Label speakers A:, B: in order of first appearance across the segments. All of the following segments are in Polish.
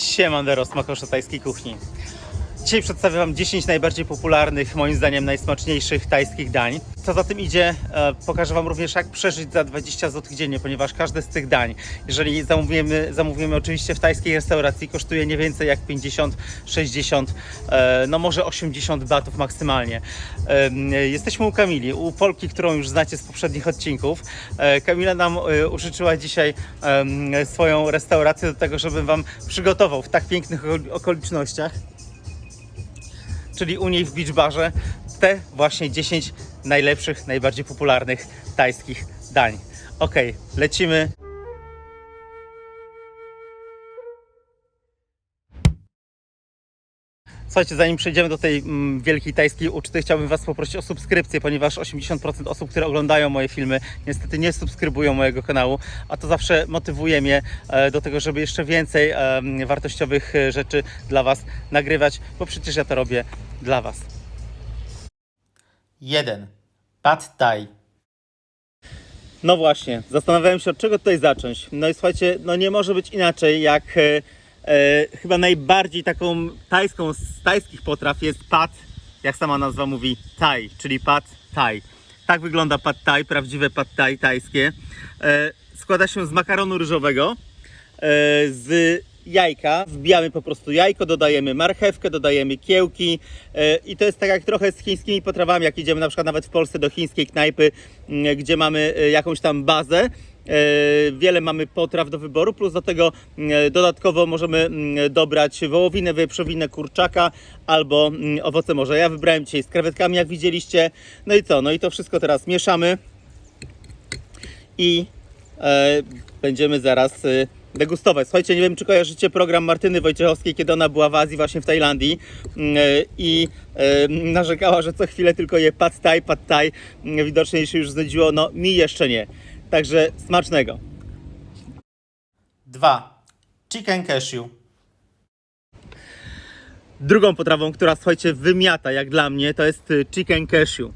A: Siemandero, smakosze tajskiej kuchni. Dzisiaj przedstawię Wam 10 najbardziej popularnych, moim zdaniem najsmaczniejszych tajskich dań. Co za tym idzie, e, pokażę Wam również jak przeżyć za 20 zł dziennie, ponieważ każde z tych dań, jeżeli zamówimy, zamówimy oczywiście w tajskiej restauracji, kosztuje nie więcej jak 50, 60, e, no może 80 batów maksymalnie. Jesteśmy u Kamili, u Polki, którą już znacie z poprzednich odcinków. E, Kamila nam użyczyła dzisiaj swoją restaurację do tego, żebym Wam przygotował w tak pięknych okol- okolicznościach czyli u niej w Beach Barze, te właśnie 10 najlepszych, najbardziej popularnych tajskich dań. Ok, lecimy. Słuchajcie, zanim przejdziemy do tej mm, wielkiej tajskiej uczty, chciałbym Was poprosić o subskrypcję, ponieważ 80% osób, które oglądają moje filmy, niestety nie subskrybują mojego kanału, a to zawsze motywuje mnie e, do tego, żeby jeszcze więcej e, wartościowych rzeczy dla Was nagrywać, bo przecież ja to robię dla Was. 1. Pad Thai. No właśnie, zastanawiałem się od czego tutaj zacząć. No i słuchajcie, no nie może być inaczej jak e, e, chyba najbardziej taką tajską z tajskich potraw jest pad, jak sama nazwa mówi, Thai, czyli pad Thai. Tak wygląda pad Thai, prawdziwe pad Thai tajskie. E, składa się z makaronu ryżowego, e, z jajka, wbijamy po prostu jajko, dodajemy marchewkę, dodajemy kiełki e, i to jest tak jak trochę z chińskimi potrawami, jak idziemy na przykład nawet w Polsce do chińskiej knajpy, gdzie mamy e, jakąś tam bazę, E, Wiele mamy potraw do wyboru, plus do tego dodatkowo możemy dobrać wołowinę, wieprzowinę, kurczaka albo owoce morza. Ja wybrałem dzisiaj z krewetkami, jak widzieliście. No i co? No i to wszystko teraz mieszamy i będziemy zaraz degustować. Słuchajcie, nie wiem, czy kojarzycie program Martyny Wojciechowskiej, kiedy ona była w Azji, właśnie w Tajlandii mm, e, i e, narzekała, że co chwilę tylko je pad thai, pad thai. Mm, Widocznie się już znudziło, no mi jeszcze nie. Także smacznego. 2. Chicken cashew. Drugą potrawą, która słuchajcie wymiata jak dla mnie, to jest y, chicken cashew.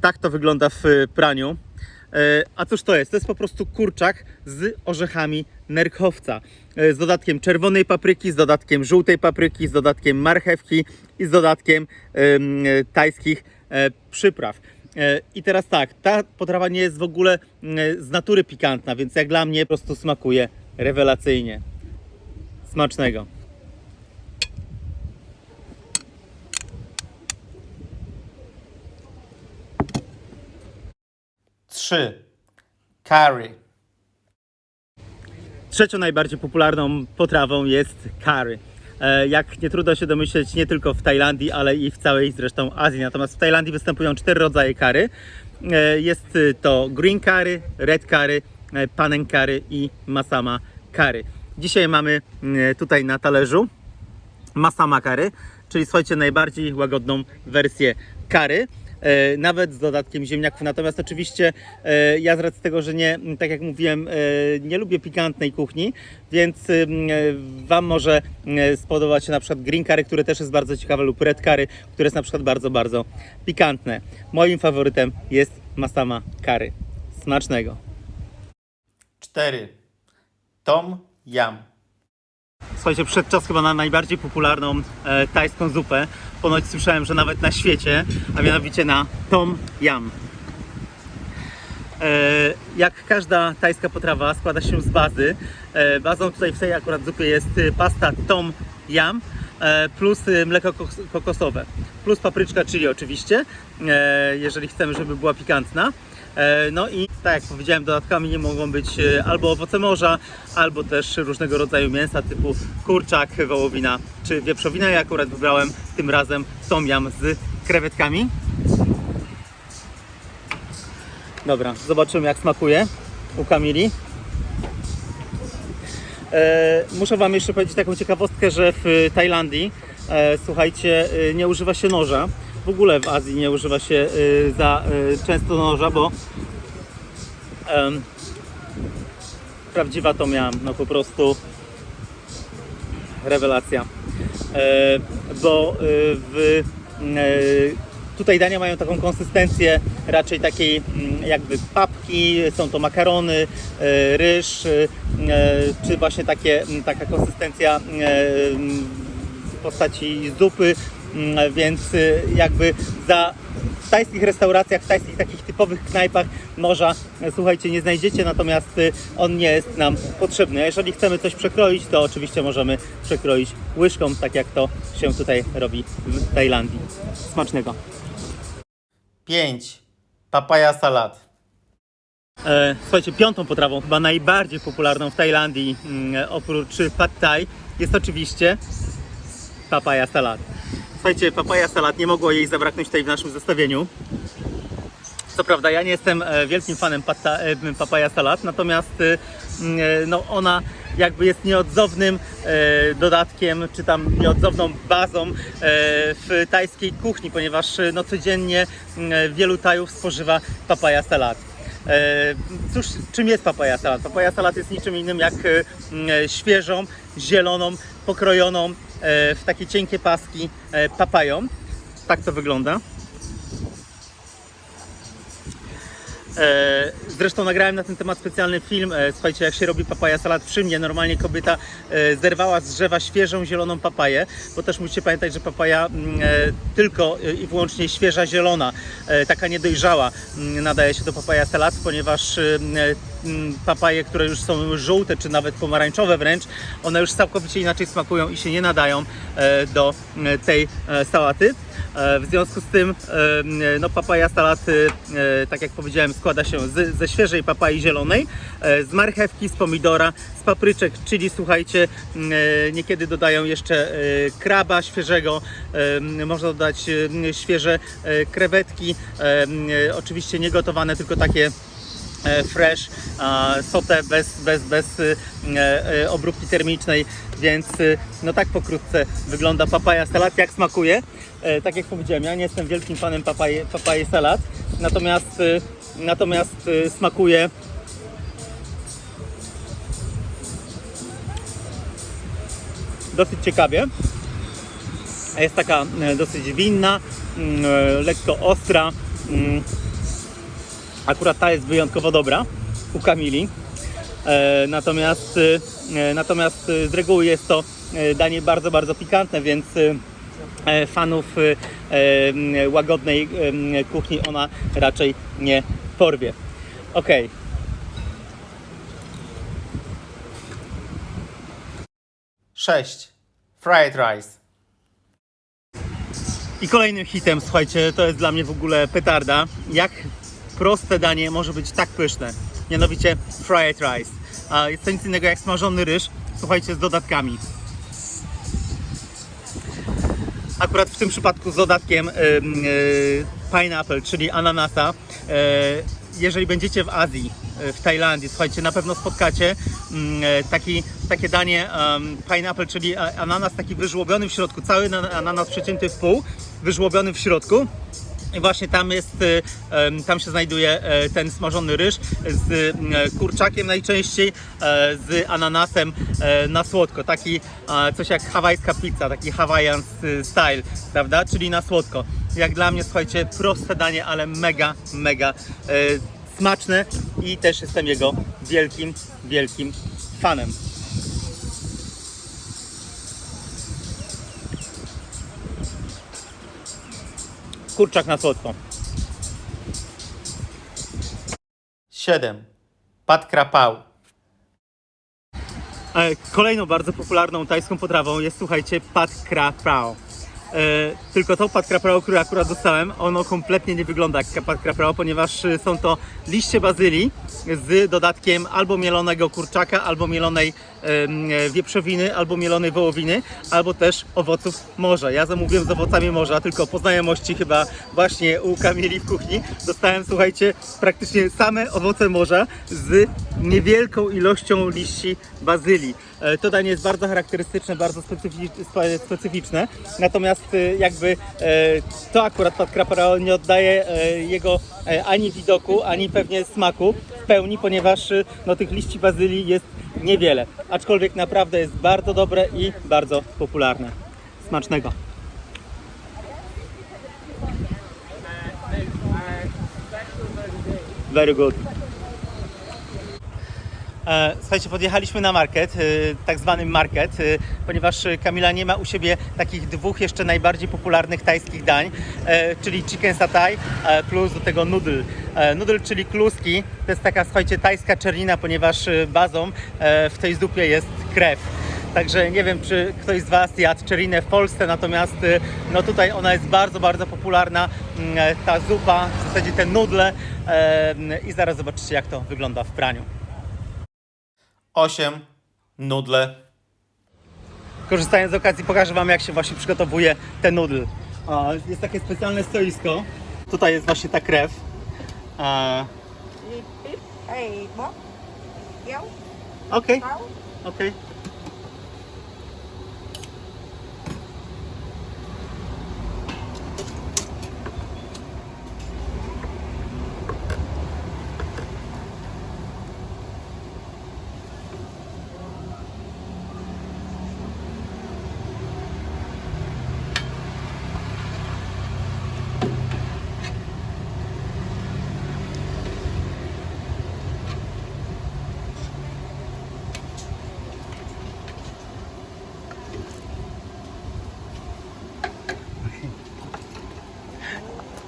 A: Tak to wygląda w y, praniu. E, A cóż to jest? To jest po prostu kurczak z orzechami nerkowca. E, Z dodatkiem czerwonej papryki, z dodatkiem żółtej papryki, z dodatkiem marchewki i z dodatkiem em, e, tajskich przypraw. I teraz tak, ta potrawa nie jest w ogóle z natury pikantna, więc jak dla mnie po prostu smakuje rewelacyjnie. Smacznego. Trzy. Curry. Trzecią najbardziej popularną potrawą jest curry. E, Jak nie trudno się domyśleć, nie tylko w Tajlandii, ale i w całej zresztą Azji. Natomiast w Tajlandii występują cztery rodzaje curry. E, Jest to green curry, red curry, e, panen curry i masama curry. Dzisiaj mamy mm, tutaj na talerzu masama curry, czyli słuchajcie, najbardziej łagodną wersję curry. E, Nawet z dodatkiem ziemniaków. Natomiast oczywiście e, ja z racji tego, że nie, tak jak mówiłem, e, nie lubię pikantnej kuchni, więc Wam może spodobać się na przykład green curry, które też jest bardzo ciekawe, lub red curry, które jest na przykład bardzo, bardzo pikantne. Moim faworytem jest masama curry. Smacznego. 4. Tom Yam. Słuchajcie, przed czas chyba na najbardziej popularną e, tajską zupę. Ponoć słyszałem, że nawet na świecie, a mianowicie na Tom Yam. E, jak każda tajska potrawa składa się z bazy. E, bazą tutaj w tej akurat zupie jest y, pasta Tom Yam e, plus y, mleko kok- kokosowe, plus papryczka chili oczywiście, e, jeżeli chcemy, żeby była pikantna. E, No i tak jak powiedziałem, dodatkami nie mogą być e, albo owoce morza, albo też różnego rodzaju mięsa typu kurczak, wołowina czy wieprzowina. Ja akurat wybrałem tym razem tom yam z krewetkami. Dobra, zobaczymy jak smakuje u Kamili. E, muszę Wam jeszcze powiedzieć taką ciekawostkę, że w Tajlandii, e, słuchajcie, e, nie używa się noża. W ogóle w Azji nie używa się za często noża, bo prawdziwa to miałam, no po prostu rewelacja. Bo w Tutaj dania mają taką konsystencję raczej takiej mm, jakby papki, są to makarony, e, ryż, e, czy właśnie takie, m, taka konsystencja e, w postaci zupy, mm, więc jakby za w tajskich restauracjach, w tajskich takich typowych knajpach e, słuchajcie, nie znajdziecie, natomiast on nie jest nam potrzebny. Jeżeli chcemy coś przekroić, to oczywiście możemy przekroić łyżką, tak jak to się tutaj robi w Tajlandii. Smacznego. 5. Papaya salad. E, słuchajcie, piątą potrawą, chyba najbardziej popularną w Tajlandii, mm, oprócz pad thai, jest oczywiście papaya salad. Słuchajcie, papaya salad, nie mogło jej zabraknąć tutaj w naszym zestawieniu. Co prawda, ja nie jestem e, wielkim fanem pata, e, papaya salad, natomiast e, mm, no, ona jakby jest nieodzownym e, dodatkiem, czy tam nieodzowną bazą e, w tajskiej kuchni, ponieważ e, no, codziennie wielu Tajów spożywa papaya salad. E, Cóż, czym jest papaya salad? Papaya salad jest niczym innym jak świeżą, zieloną, pokrojoną w takie cienkie paski papają. Tak to wygląda. E, Zresztą nagrałem na ten temat specjalny film. E, Słuchajcie, jak się robi papaja salat przy mnie, normalnie kobieta e, zerwała z drzewa świeżą, zieloną papaję, bo też musicie pamiętać, że papaja mm, e, tylko e, i wyłącznie świeża, zielona, e, taka niedojrzała mm, nadaje się do papaja salat, ponieważ e, papaje, które już są żółte, czy nawet pomarańczowe wręcz, one już całkowicie inaczej smakują i się nie nadają e, do tej e, sałaty. E, W związku z tym, no papaja salad, e, tak jak powiedziałem, składa się z, ze świeżej papai zielonej, z marchewki, z pomidora, z papryczek, czyli słuchajcie, niekiedy dodają jeszcze kraba świeżego, można dodać świeże krewetki, oczywiście nie gotowane, tylko takie fresh, a, sotę bez, bez, bez e, e, obróbki termicznej, więc no tak pokrótce wygląda papaja salat, jak smakuje. E, Tak jak powiedziałem, ja nie jestem wielkim fanem papaje, papaje salat, natomiast, natomiast smakuje dosyć ciekawie. Jest taka e, dosyć winna, mm, e, lekko ostra. Akurat ta jest wyjątkowo dobra u Kamili. E, natomiast, e, natomiast e, z reguły jest to danie bardzo, bardzo pikantne, więc fanów łagodnej kuchni ona raczej nie porwie. Ok. Sześć. Fried rice. I kolejnym hitem, słuchajcie, to jest dla mnie w ogóle petarda. Jak proste danie może być tak pyszne? Mianowicie fried rice. A jest to nic innego jak smażony ryż, słuchajcie, z dodatkami. Akurat w tym przypadku z dodatkiem ym, y, pineapple, czyli ananasa. E, jeżeli będziecie w Azji, e, w Tajlandii, słuchajcie, na pewno spotkacie e, taki, takie danie um, pineapple, czyli ananas taki wyżłobiony w środku, cały na- ananas przecięty w pół, wyżłobiony w środku. I właśnie tam jest, y, tam się znajduje e, ten smażony ryż z e, kurczakiem najczęściej, e, z ananasem na słodko. Taki coś jak hawajska pizza, taki Hawaiian style, prawda? Czyli na słodko. Jak dla mnie, słuchajcie, proste danie, ale mega, mega smaczne i też jestem jego wielkim, wielkim fanem. Kurczak na słodko. 7. Pad krapał. E, Kolejną bardzo popularną tajską potrawą jest, słuchajcie, pad krapao. E, tylko to pad krapao, który akurat dostałem, ono kompletnie nie wygląda jak pad krapao, ponieważ e, są to liście bazylii z dodatkiem albo mielonego kurczaka, albo mielonej e, wieprzowiny, albo mielonej wołowiny, albo też owoców morza. Ja zamówiłem z owocami morza, tylko po znajomości chyba właśnie u Kamili w kuchni dostałem, słuchajcie, praktycznie same owoce morza z niewielką ilością liści bazylii. E, To danie jest bardzo charakterystyczne, bardzo specyfi- spe- specyficzne, natomiast e, jakby to akurat Pat Kraparao nie oddaje jego ani widoku, ani pewnie smaku pełni, ponieważ e, no, tych liści bazylii jest niewiele, aczkolwiek naprawdę jest bardzo dobre i bardzo popularne. Smacznego. Very good. E, Słuchajcie, podjechaliśmy na market, e, tak zwany market, e, ponieważ Kamila nie ma u siebie takich dwóch jeszcze najbardziej popularnych tajskich dań, czyli chicken satay plus do tego noodle. Noodle, czyli kluski, to jest taka, słuchajcie, tajska czernina, ponieważ bazą w tej zupie jest krew. Także nie wiem, czy ktoś z Was jadł czerinę w Polsce, natomiast no tutaj ona jest bardzo, bardzo popularna. Mm, Ta zupa, w zasadzie te nudle i zaraz zobaczycie, jak to wygląda w praniu. 8 nudle. Korzystając z okazji, pokażę Wam, jak się właśnie przygotowuje te nudle. A, Jest takie specjalne stoisko. Tutaj jest właśnie ta krew. A,
B: Lip, pip, ej, bóp, kéo,
A: Okej,
B: máu.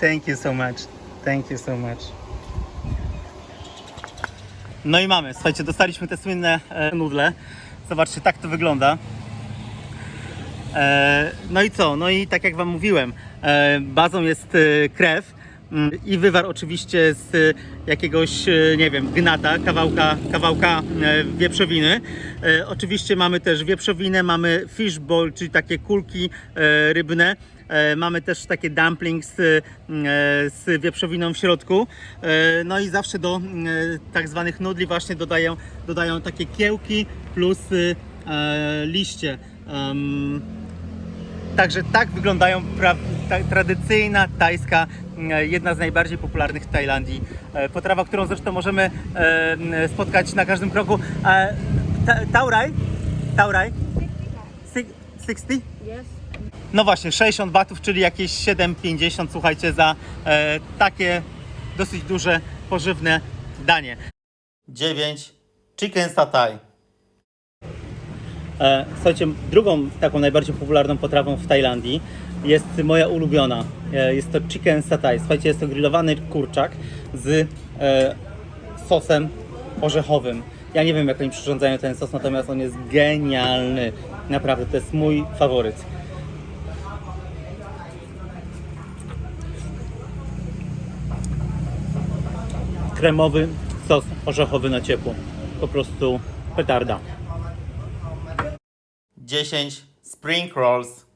A: Thank you so much. Thank you so much. No i mamy, słuchajcie, dostaliśmy te słynne e, nudle. Zobaczcie, tak to wygląda. E, no i co? No i tak jak Wam mówiłem, e, bazą jest e, krew mm, i wywar oczywiście z e, jakiegoś, e, nie wiem, gnata, kawałka, kawałka e, wieprzowiny. E, oczywiście mamy też wieprzowinę, mamy fishball, czyli takie kulki e, rybne. E, Mamy też takie dumplings e, z wieprzowiną w środku. E, No i zawsze do tak zwanych nudli właśnie dodają, dodają takie kiełki plus liście. Także tak wyglądają pra- ta, tradycyjna tajska, jedna z najbardziej popularnych w Tajlandii. Potrawa, którą zresztą możemy spotkać na każdym kroku. Ta, tauraj? Tauraj? Six- 60? No właśnie, 60 batów, czyli jakieś 7,50 słuchajcie za e, takie dosyć duże, pożywne danie. 9. Chicken satay. E, słuchajcie, drugą taką najbardziej popularną potrawą w Tajlandii jest moja ulubiona. E, jest to chicken satay. Słuchajcie, jest to grillowany kurczak z e, sosem orzechowym. Ja nie wiem, jak oni przyrządzają ten sos, natomiast on jest genialny. Naprawdę, to jest mój faworyt. Kremowy sos orzechowy na ciepło. Po prostu petarda. 10 spring rolls.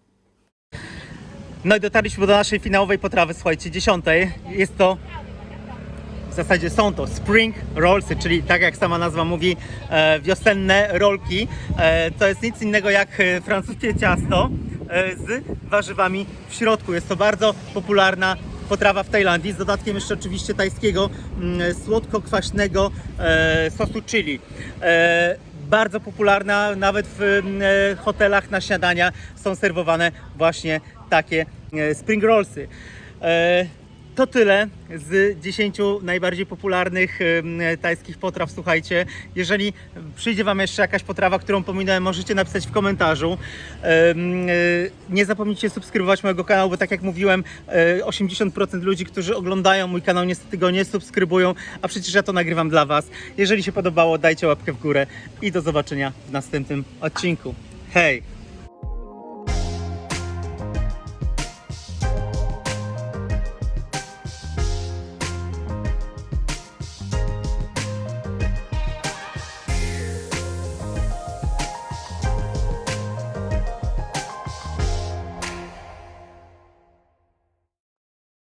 A: No i dotarliśmy do naszej finałowej potrawy, słuchajcie, dziesiątej. Jest to, w zasadzie są to spring rollsy, czyli tak jak sama nazwa mówi, e, wiosenne rolki. E, to jest nic innego jak e, francuskie ciasto z warzywami w środku. Jest to bardzo popularna potrawa w Tajlandii, z dodatkiem jeszcze oczywiście tajskiego mm, słodko-kwaśnego e, sosu chili. E, bardzo popularna, nawet w mm, e, hotelach na śniadania są serwowane właśnie takie spring rollsy. E, to tyle z 10 najbardziej popularnych tajskich potraw. Słuchajcie, jeżeli przyjdzie Wam jeszcze jakaś potrawa, którą pominąłem, możecie napisać w komentarzu. E, Nie zapomnijcie subskrybować mojego kanału, bo tak jak mówiłem, e, 80% ludzi, którzy oglądają mój kanał, niestety go nie subskrybują, a przecież ja to nagrywam dla Was. Jeżeli się podobało, dajcie łapkę w górę i do zobaczenia w następnym odcinku. Hej!